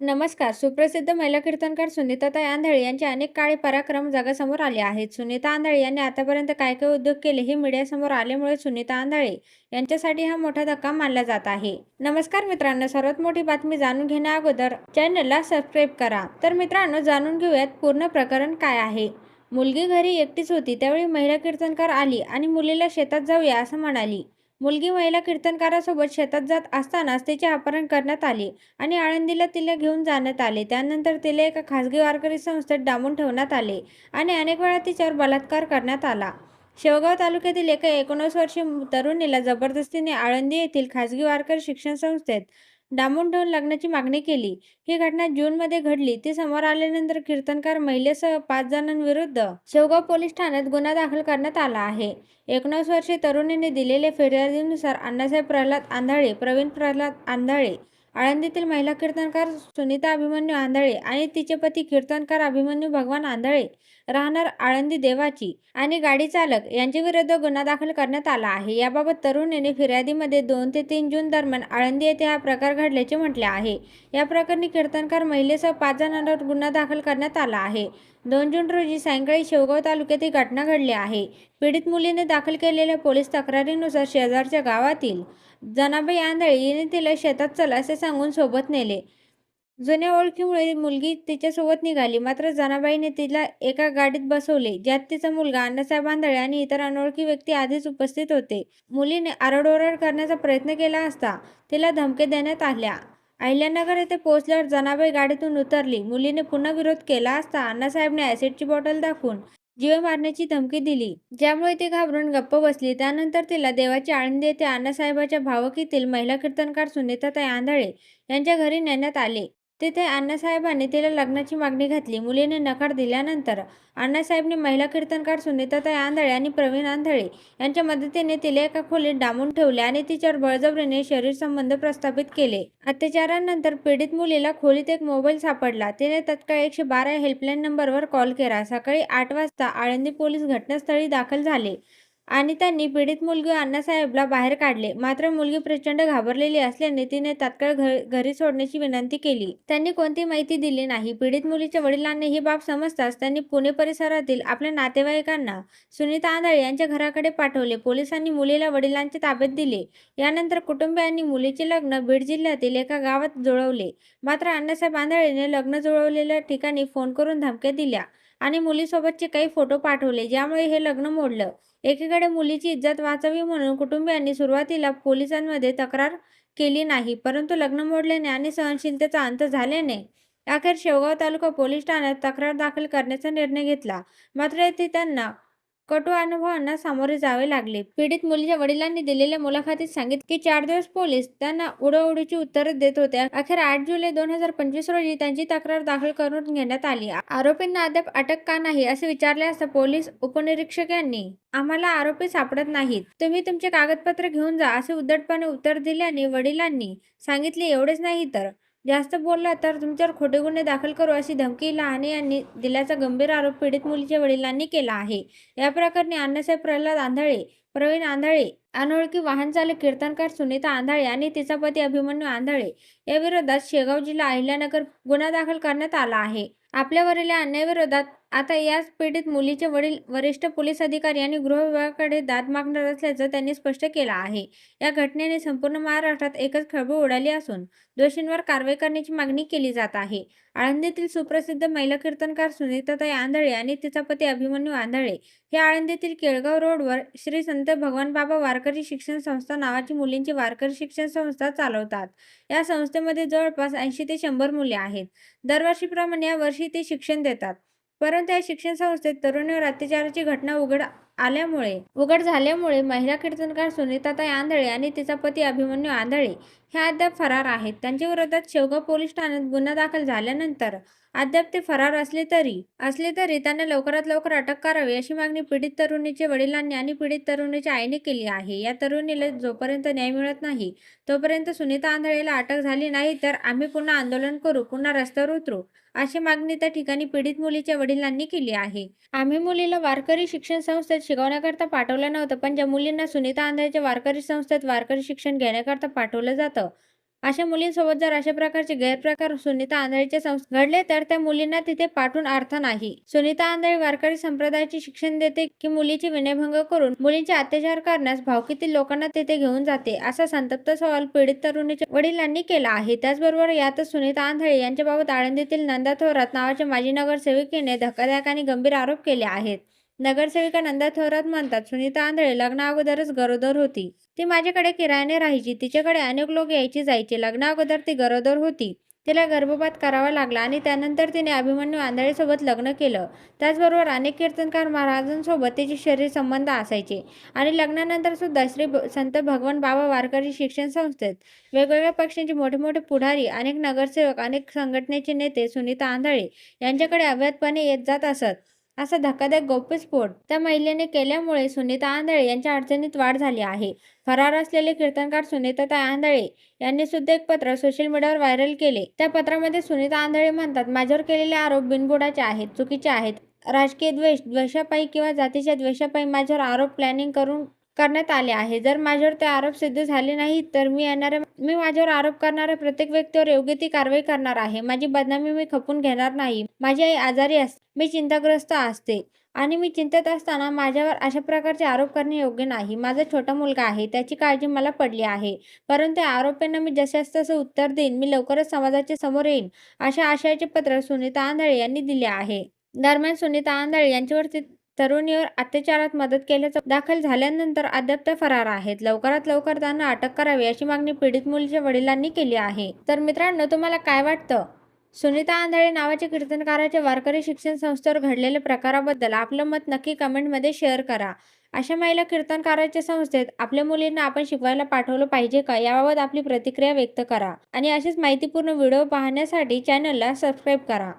नमस्कार. सुप्रसिद्ध महिला कीर्तनकार सुनीताताई आंधळे यांचे अनेक काळे पराक्रम जगासमोर आले आहेत. सुनीता आंधळे यांनी आतापर्यंत काय काय उद्योग केले हे मीडियासमोर आल्यामुळे सुनीता आंधळे यांच्यासाठी हा मोठा धक्का मानला जात आहे. नमस्कार मित्रांनो सर्वात मोठी बातमी जाणून घेण्या अगोदर चॅनलला सबस्क्राईब करा. तर मित्रांनो जाणून घेऊयात पूर्ण प्रकरण काय आहे. मुलगी घरी एकटीच होती त्यावेळी महिला कीर्तनकार आली आणि मुलीला शेतात जाऊया असं म्हणाली. मुलगी महिला कीर्तनकारासोबत शेतात जात असतानाच तिचे अपहरण करण्यात आले आणि आळंदीला तिला घेऊन जाण्यात आले. त्यानंतर तिला एका खासगी वारकरी संस्थेत डांबून ठेवण्यात आले आणि अनेक वेळा तिच्यावर बलात्कार करण्यात आला. शेवगाव तालुक्यातील एका एकोणीस वर्षीय तरुणीला जबरदस्तीने आळंदी येथील खासगी वारकरी शिक्षण संस्थेत डांबून ठेवून लग्नाची मागणी केली. ही घटना जूनमध्ये घडली. ती समोर आल्यानंतर कीर्तनकार महिलेसह पाच जणांविरुद्ध शेवगाव पोलीस ठाण्यात गुन्हा दाखल करण्यात आला आहे. एकोणीस वर्षीय तरुणीने दिलेल्या फिर्यादीनुसार अण्णासाहेब प्रल्हाद आंधळे प्रवीण प्रल्हाद आंधळे आळंदीतील महिला कीर्तनकार सुनीता अभिमन्यू आंधळे आणि तिचे पती कीर्तनकार अभिमन्यू भगवान आंधळे राहणार आळंदी देवाची आणि गाडी चालक यांच्याविरुद्ध गुन्हा दाखल करण्यात आला आहे. याबाबत तरुणीने फिर्यादीमध्ये दोन ते तीन जून दरम्यान आळंदी येथे हा प्रकार घडल्याचे म्हटले आहे. या प्रकरणी कीर्तनकार महिलेसह पाच जणांवर गुन्हा दाखल करण्यात आला आहे. दोन जून रोजी सायंकाळी शेवगाव तालुक्यात ही घटना घडली आहे. पीडित मुलीने दाखल केलेल्या पोलीस तक्रारीनुसार शेजारच्या गावातील जनाबाई आंधळे हिने तिला शेतात चल असे सांगून सोबत नेले. जुन्या ओळखीमुळे मुलगी तिच्यासोबत निघाली. मात्र जनाबाईने तिला एका गाडीत बसवले ज्यात तिचा मुलगा अण्णासाहेब आंधळे आणि इतर अनोळखी व्यक्ती आधीच उपस्थित होते. मुलीने आरडओरड करण्याचा प्रयत्न केला असता तिला धमके देण्यात आल्या. अहिल्यानगर येथे पोहोचल्यावर जनाबाई गाडीतून उतरली. मुलीने पुन्हा विरोध केला असता अण्णासाहेबने ॲसिडची बॉटल दाखवून जीव मारण्याची धमकी दिली. ज्यामुळे ती घाबरून गप्प बसली. त्यानंतर तिला देवाची आळंदी येथे अण्णासाहेबाच्या भावकीतील महिला कीर्तनकार सुनीताताई आंधळे यांच्या घरी नेण्यात आले. तेथे अण्णासाहेबांनी तिला लग्नाची मागणी घातली. मुलीने नकार दिल्यानंतर अण्णासाहेबने महिला कीर्तनकार सुनीताताई आंधळे आणि प्रवीण आंधळे यांच्या मदतीने तिला एका खोलीत डांबून ठेवले आणि तिच्यावर बळजबरीने शरीर संबंध प्रस्थापित केले. अत्याचारानंतर पीडित मुलीला खोलीत एक मोबाईल सापडला. तिने तत्काळ एकशे बारा हेल्पलाईन नंबरवर कॉल केला. सकाळी आठ वाजता आळंदी पोलीस घटनास्थळी दाखल झाले. आणि त्यांनी पीडित मुलगी अण्णासाहेबला बाहेर काढले. मात्र मुलगी प्रचंड घाबरलेली असल्याने तिने तात्काळ घरी सोडण्याची विनंती केली. त्यांनी कोणती माहिती दिली नाही. पीडित मुलीच्या वडिलांनी ही बाब समजताच त्यांनी पुणे परिसरातील आपल्या नातेवाईकांना सुनीता आंधळे यांच्या घराकडे पाठवले. पोलिसांनी मुलीला वडिलांच्या ताब्यात दिले. यानंतर कुटुंबियांनी मुलीचे लग्न बीड जिल्ह्यातील एका गावात जुळवले. मात्र अण्णासाहेब आंधळेने लग्न जुळवलेल्या ठिकाणी फोन करून धमक्या दिल्या. आणि मुलीसोबतचे काही फोटो पाठवले ज्यामुळे हे लग्न मोडलं. एकीकडे मुलीची इज्जत वाचावी म्हणून कुटुंबियांनी सुरुवातीला पोलिसांमध्ये तक्रार केली नाही परंतु लग्न मोडल्याने आणि सहनशीलतेचा अंत झाल्याने अखेर शेवगाव तालुका पोलीस ठाण्यात तक्रार दाखल करण्याचा निर्णय घेतला. मात्र येथे त्यांना कटू अनुभवांना सामोरे जावे लागले. पीडित मुलीच्या वडिलांनी दिलेल्या मुलाखतीत सांगितले की चार दिवस पोलीस त्यांना उडवडीची उत्तरे देत होते अखेर आठ जुलै दोन हजार पंचवीस रोजी त्यांची तक्रार दाखल करून घेण्यात आली. आरोपींना अद्याप अटक का नाही असे विचारले असता पोलीस उपनिरीक्षक यांनी आम्हाला आरोपी सापडत नाहीत. तुम्ही तुमचे कागदपत्र घेऊन जा असे उद्धटपणे उत्तर दिल्याने वडिलांनी सांगितले एवढेच नाही तर जास्त बोलला तर तुमच्यावर खोटे गुन्हे दाखल करू अशी धमकी लहाने यांनी दिल्याचा गंभीर आरोप पीडित मुलीच्या वडिलांनी केला आहे. या प्रकरणी अण्णासाहेब प्रल्हाद आंधळे प्रवीण आंधळे अनोळखी वाहन चालक कीर्तनकार सुनीता आंधळे आणि तिचा पती अभिमन्यू आंधळे या विरोधात शेगाव जिल्हा अहिल्यानगर गुन्हा दाखल करण्यात आला आहे. आपल्यावरील अन्यायाविरोधात आता याच पीडित मुलीचे वडील वरिष्ठ पोलीस अधिकारी आणि गृह विभागाकडे दाद मागणार असल्याचं त्यांनी स्पष्ट केलं आहे. या घटनेने संपूर्ण महाराष्ट्रात एकच खळबळ उडाली असून दोषींवर कारवाई करण्याची मागणी केली जात आहे. आळंदीतील सुप्रसिद्ध महिला कीर्तनकार सुनीताताई आंधळे आणि तिचा पती अभिमन्यू आंधळे हे आळंदीतील केळगाव रोडवर श्री संत भगवान बाबा वारकरी शिक्षण संस्था नावाची मुलींची वारकरी शिक्षण संस्था चालवतात. या संस्थेमध्ये जवळपास ऐंशी ते शंभर मुले आहेत. दरवर्षीप्रमाणे या वर्षी ते शिक्षण देतात. परंतु या शिक्षण संस्थेत तरुणीवर अत्याचाराची घटना उघड आल्यामुळे उघड झाल्यामुळे महिला कीर्तनकार सुनीताताई आंधळे आणि तिचा पती अभिमन्यू आंधळे हे अद्याप फरार आहेत. त्यांच्या विरोधात शेवगाव पोलीस ठाण्यात गुन्हा दाखल झाल्यानंतर अद्याप ते फरार असले तरी असले तरी त्यांना लवकरात लवकर अटक करावी अशी मागणी पीडित तरुणीचे वडिलांनी आणि पीडित तरुणीच्या आईने केली आहे. या तरुणीला जोपर्यंत न्याय मिळत नाही तोपर्यंत सुनीता आंधळेला अटक झाली नाही तर आम्ही पुन्हा आंदोलन करू पुन्हा रस्त्यावर उतरू अशी मागणी त्या ठिकाणी पीडित मुलीच्या वडिलांनी केली आहे. आम्ही मुलीला वारकरी शिक्षण संस्थेत शिकवण्याकरता पाठवलं नव्हतं पण ज्या मुलींना सुनीता आंधळेच्या वारकरी संस्थेत वारकरी शिक्षण घेण्याकरता पाठवलं जातं अशा मुलींसोबत जर अशा प्रकारचे गैरप्रकार सुनीता आंधळीचे संस्थेत घडले तर त्या मुलींना तिथे पाठवून अर्थ नाही. सुनीता आंधळी वारकरी संप्रदायाचे शिक्षण देते की मुलीची विनयभंग करून मुलींचे अत्याचार करण्यास भावकीतील लोकांना तिथे घेऊन जाते असा संतप्त सवाल पीडित तरुणीच्या वडिलांनी केला आहे. त्याचबरोबर यातच सुनीता आंधळे यांच्याबाबत आळंदीतील नंदा थोरात नावाच्या माजी नगरसेविकेने धक्कादायक आणि गंभीर आरोप केले आहेत. नगरसेविका नंदा थोरात म्हणतात सुनीता आंधळे लग्ना अगोदरच गरोदर होती. ती माझ्याकडे किरायाने राहायची. तिच्याकडे अनेक लोक यायचे जायचे. लग्ना अगोदर ती गरोदर होती. तिला गर्भपात करावा लागला आणि त्यानंतर तिने अभिमन्यू आंधळेसोबत लग्न केलं. त्याचबरोबर अनेक कीर्तनकार महाराजांसोबत तिचे शरीर संबंध असायचे. आणि लग्नानंतर सुद्धा श्री संत भगवान बाबा वारकरी शिक्षण संस्थेत वेगवेगळ्या पक्षांचे मोठे मोठे पुढारी अनेक नगरसेवक अनेक संघटनेचे नेते सुनीता आंधळे यांच्याकडे अवैधपणे येत जात असत. असा धक्कादायक गौप्यस्फोट त्या महिलेने केल्यामुळे सुनीता आंधळे यांच्या अडचणीत वाढ झाली आहे. फरार असलेले कीर्तनकार सुनीताताई आंधळे यांनी सुद्धा एक पत्र सोशल मीडियावर व्हायरल केले. त्या पत्रामध्ये सुनीता आंधळे म्हणतात माझ्यावर केलेले आरोप बिनबुडाचे आहेत चुकीचे आहेत. राजकीय द्वेष द्वेषापायी किंवा जातीच्या द्वेषापायी माझ्यावर आरोप प्लॅनिंग करून करण्यात आले आहे. जर माझ्यावर ते आरोप सिद्ध झाले नाही तर मी येणाऱ्या मी माझ्यावर आरोप करणाऱ्या प्रत्येक व्यक्तीवर योग्य ती कारवाई करणार आहे. माझी बदनामी मी खपून घेणार नाही. माझी आई आजारी असते मी चिंताग्रस्त असते. आणि मी चिंतेत असताना माझ्यावर अशा प्रकारचे आरोप करणे योग्य नाही. माझा छोटा मुलगा आहे त्याची काळजी मला पडली आहे. परंतु या आरोपांना मी जशास तसं उत्तर देईन मी लवकरच समाजाच्या समोर येईन अशा आशयाचे पत्र सुनीता आंधळे यांनी दिले आहे. दरम्यान सुनीता आंधळे यांच्यावरती तरुणीवर अत्याचारात मदत केल्याचा दाखल झाल्यानंतर अद्याप त्या फरार आहेत. लवकरात लवकर त्यांना अटक करावी अशी मागणी पीडित मुलीच्या वडिलांनी केली आहे. तर मित्रांनो तुम्हाला काय वाटतं? सुनीता आंधळे नावाच्या कीर्तनकाराच्या वारकरी शिक्षण संस्थेवर घडलेल्या प्रकाराबद्दल आपलं मत नक्की कमेंटमध्ये शेअर करा. अशा महिला कीर्तनकाराच्या संस्थेत आपल्या मुलींना आपण शिकवायला पाठवलं पाहिजे का? याबाबत आपली प्रतिक्रिया व्यक्त करा आणि अशीच माहितीपूर्ण व्हिडिओ पाहण्यासाठी चॅनलला सबस्क्राईब करा.